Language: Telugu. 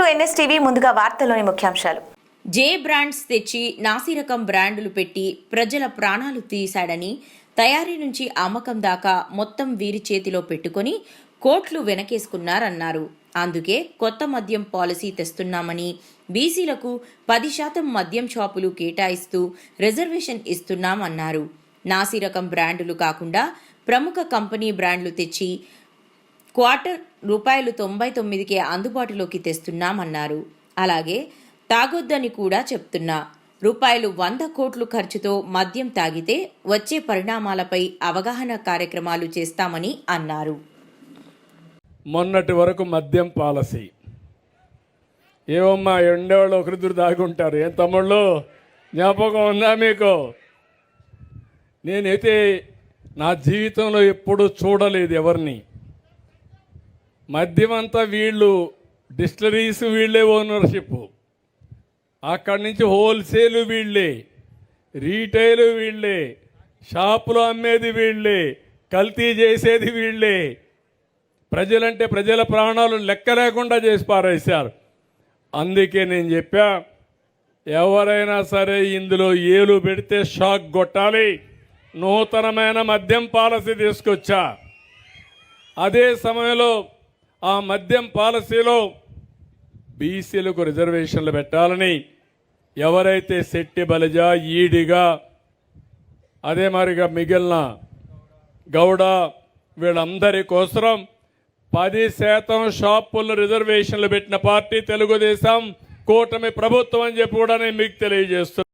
ఎన్ఎస్టీవీ. ముందుగా వార్తల్లోని ముఖ్యాంశాలు. జే బ్రాండ్స్ తెచ్చి నాసిరకం బ్రాండ్లు పెట్టి ప్రజల ప్రాణాలు తీశాడని తయారీ నుంచి అమ్మకం దాకా మొత్తం వీరి చేతిలో పెట్టుకొని కోట్లు వెనకేసుకున్నారన్నారు. అందుకే కొత్త మద్యం పాలసీ తెస్తున్నామని బీసీలకు పది శాతం మద్యం షాపులు కేటాయిస్తూ రిజర్వేషన్ ఇస్తున్నామన్నారు. నాసిరకం బ్రాండులు కాకుండా ప్రముఖ కంపెనీ బ్రాండ్లు తెచ్చి క్వార్టర్ రూపాయలు తొంభై తొమ్మిదికే అందుబాటులోకి తెస్తున్నామన్నారు. అలాగే తాగొద్దని కూడా చెప్తున్నా. రూపాయలు వంద కోట్లు ఖర్చుతో మద్యం తాగితే వచ్చే పరిణామాలపై అవగాహన కార్యక్రమాలు చేస్తామని అన్నారు. మొన్నటి వరకు మద్యం పాలసీ. ఏమమ్మా ఎండేవాళ్ళు ఒకరిద్దరు దాగుంటారు ఏం తమ్ముళ్ళు? జ్ఞాపకం ఉందా మీకు? నేనైతే నా జీవితంలో ఎప్పుడూ చూడలేదు ఎవరిని. మద్యమంతా వీళ్ళు డిస్టరీస్ వీళ్ళే ఓనర్షిప్. అక్కడి నుంచి హోల్సేల్ వీళ్ళే రీటైల్ వీళ్ళే షాపులో అమ్మేది వీళ్ళే కల్తీ చేసేది వీళ్ళే. ప్రజలంటే ప్రజల ప్రాణాలు లెక్క లేకుండా చేసి పారేశారు. అందుకే నేను చెప్పా ఎవరైనా సరే ఇందులో ఏలు పెడితే షాక్ కొట్టాలి. నూతనమైన మద్యం పాలసీ తీసుకొచ్చా. అదే సమయంలో ఆ మద్యం పాలసీలో బీసీలకు రిజర్వేషన్లు పెట్టాలని ఎవరైతే శెట్టి బలిజ ఈడిగా అదే మరిగా మిగిలిన గౌడ వీళ్ళందరి కోసం పది శాతం షాపుల్లో రిజర్వేషన్లు పెట్టిన పార్టీ తెలుగుదేశం కూటమి ప్రభుత్వం అని చెప్పి కూడా నేను మీకు తెలియజేస్తున్నాను